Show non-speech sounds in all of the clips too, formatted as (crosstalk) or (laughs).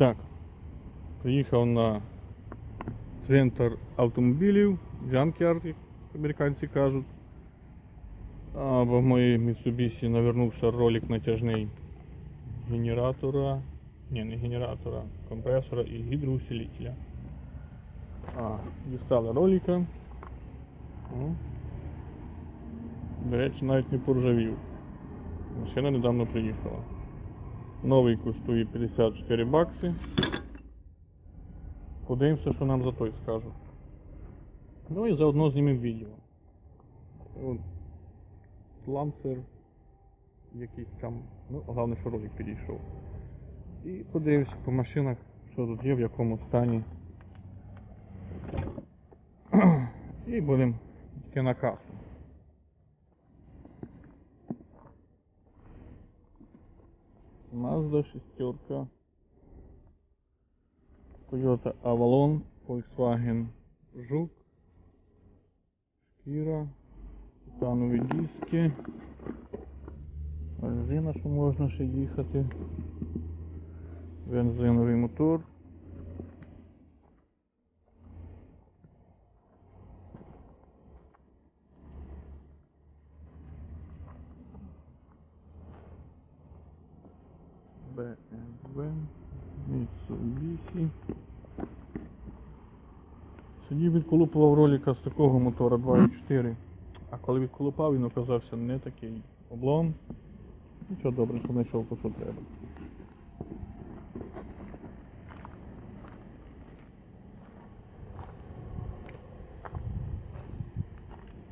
Так. Приїхав на центр автомобілів, Junkyard, як американці кажуть. А, в моїй Mitsubishi навернувся ролик натяжний генератора. Ні, не генератора, компресора і гідроусилителя. А, дістали ролика. До речі, навіть не поржавів. Машина недавно приїхала. Новий коштує 54 бакси. Подивимося, що нам за той скажуть. Ну і заодно знімемо відео. От, Ланцер якийсь там, ну, головне, що ролик підійшов. І подивимося по машинах, що тут є, в якому стані. (clears throat) І будемо йти на касу. Mazda шестерка, Toyota Avalon, Volkswagen Жук, шкіра, титанові диски, резина, що можна ще їхати, бензиновий мотор. BMW, Mitsubishi. Сьогодні відколупував ролика з такого мотора 2.4. А коли відколупав, він оказався не такий облом. Нічого добре, що знайшов то, що треба.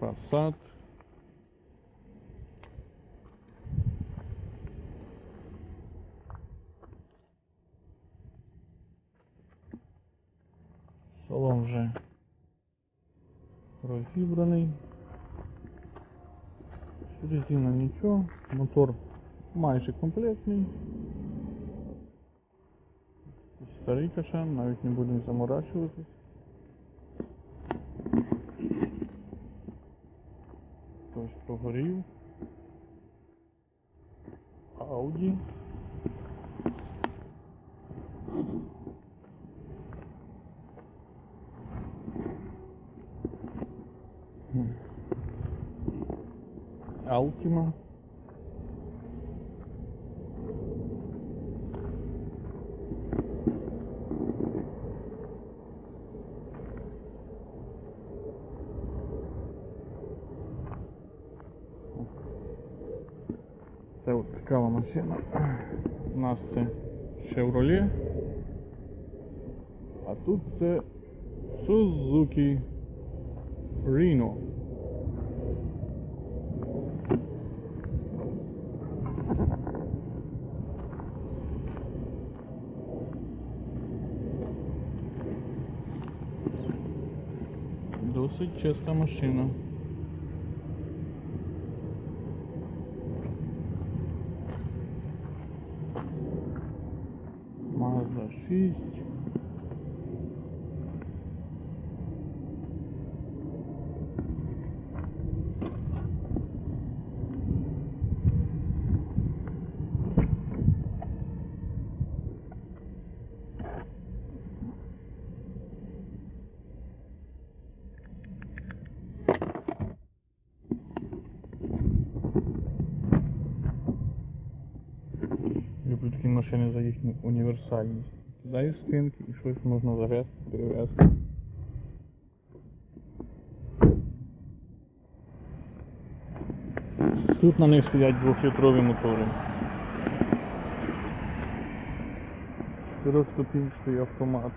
Passat. Розібраний. Резина нічого, мотор майже комплектний. Старий кашан, навіть не будемо заморачуватись. Хтось погорів. Ауді. Altima. Це от цікава машина. У нас це Chevrolet. А тут це Suzuki Reno. Досить чиста машина. Mazda 6. Машини за їхню універсальність. Кидаєш спинки і щось можна завести, перевезти. Тут на них стоять двохлітрові мотори. Чотирьохступінчатий автомат.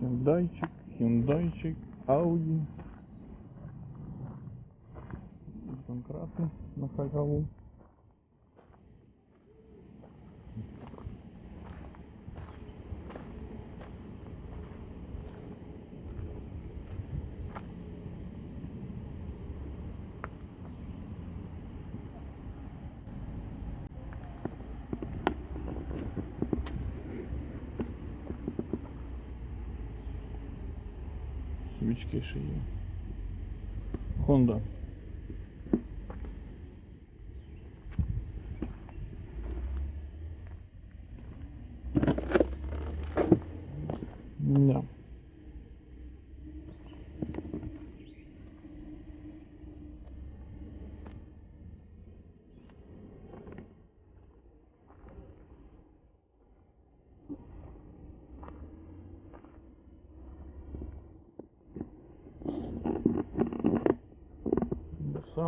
Хюндайчик, хюндайчик, Ауді. Конкрати на халяву. Свічки ще є. Honda. Да.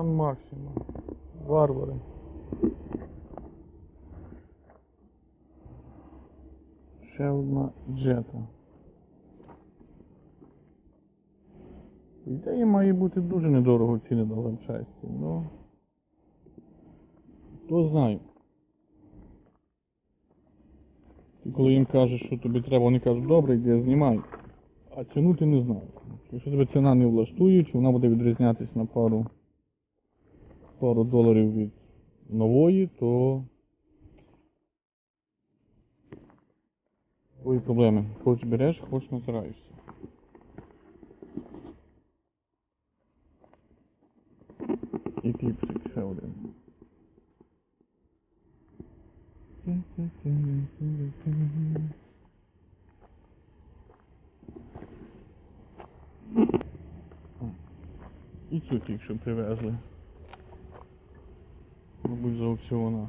Сан Максима. Варвари. Ще одна джета. Ідеї має бути дуже недорого ціни на ланчасті, ну. Хто знає. І коли їм кажеш, що тобі треба, вони кажуть, добре, йди, знімай. А ціну ти не знаєш. Якщо тебе ціна не влаштує, чи вона буде відрізнятися на пару, пару доларів від нової, то твої проблеми. Хоч береш, хоч натираєшся. І кліпсик ще один. І цю що привезли. Мабуть, з аукціона.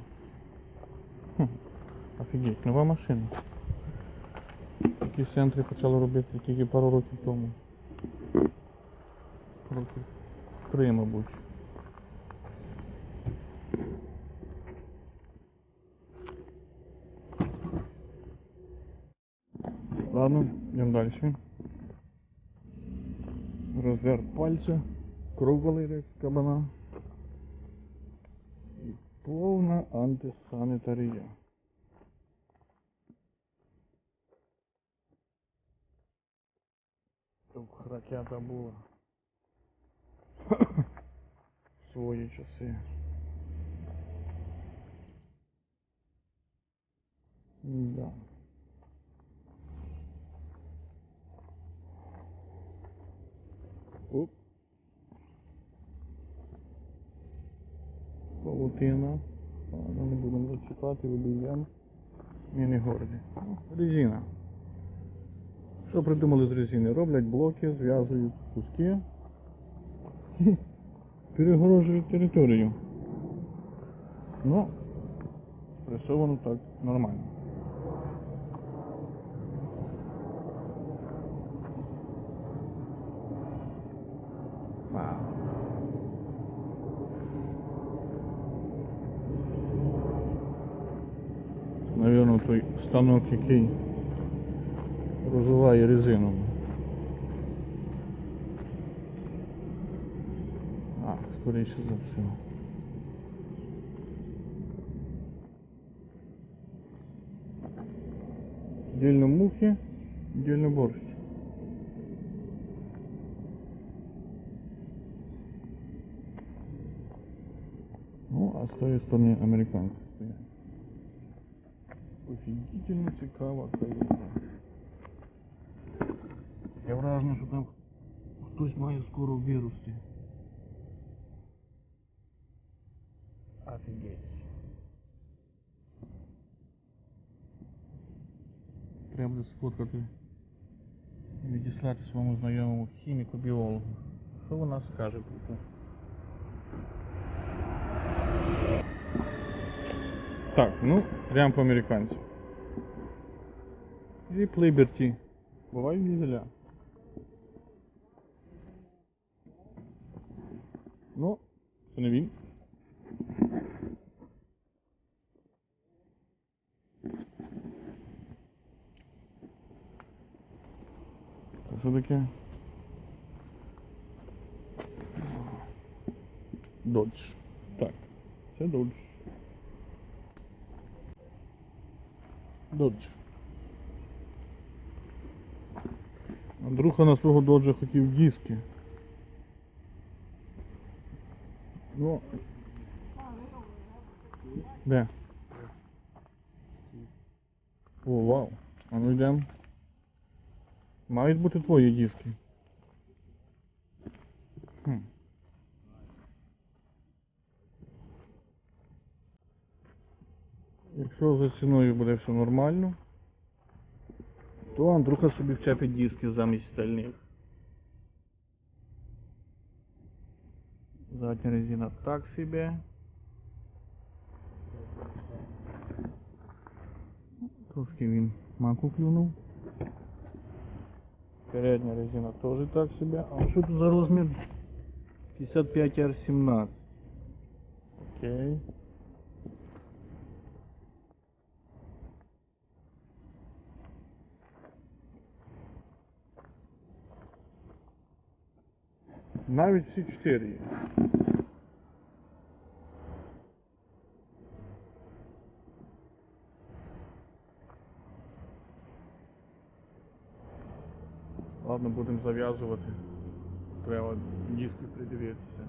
Хм. Офігеть, нова машина. Такі центри почали робити тільки пару років тому. Років три, мабуть. Ладно, йдемо далі. Розвер пальця, валить як кабана. Повна антисанітарія. Щоб ракета була. В свої часи. Да. Оп. Павутина. Ладно, не будемо зачіпати, виб'ємо. Ми горді. Резина. Що придумали з резини? Роблять блоки, зв'язують куски і (laughs) перегорожують територію. Ну, пресовано так нормально. Наверно, той станок, який розвиває резину. А, скоріше за все. Дільно мухи, дільно борщ. Ну, а з тої сторони американці. Офігітельно цікава каюта. Я вражений, що там хтось має скоро вирости. Офігеть. Треба буде сфоткати і відіслати своєму знайомому хіміку-біологу. Що вона скаже про це? Так, ну, прям по-американцю. Jeep Liberty. Бувають дизеля. Ну, це не він. Що таке? Dodge. Так, це Dodge. Додж. Андрюха на свого доджа хотів диски. Ну. Де? О, вау. А ну йдем. Мають бути твої диски. Хм. Якщо за ціною буде все нормально, То Андрюха собі вчепить диски замість стальних. Задня резина так себе. Трошки він маку клюнув. Передня резина теж так себе. А що тут за розмір? 55 R17. Окей. Навіть всі чотири є. Ладно, будемо зав'язувати. Треба диски придивитися.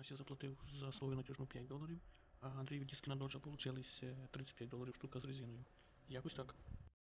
Ася заплатив за свою натяжну 5 доларів, а Андрію диски на доджа получились е, 35 доларів штука з резиною. Якось так.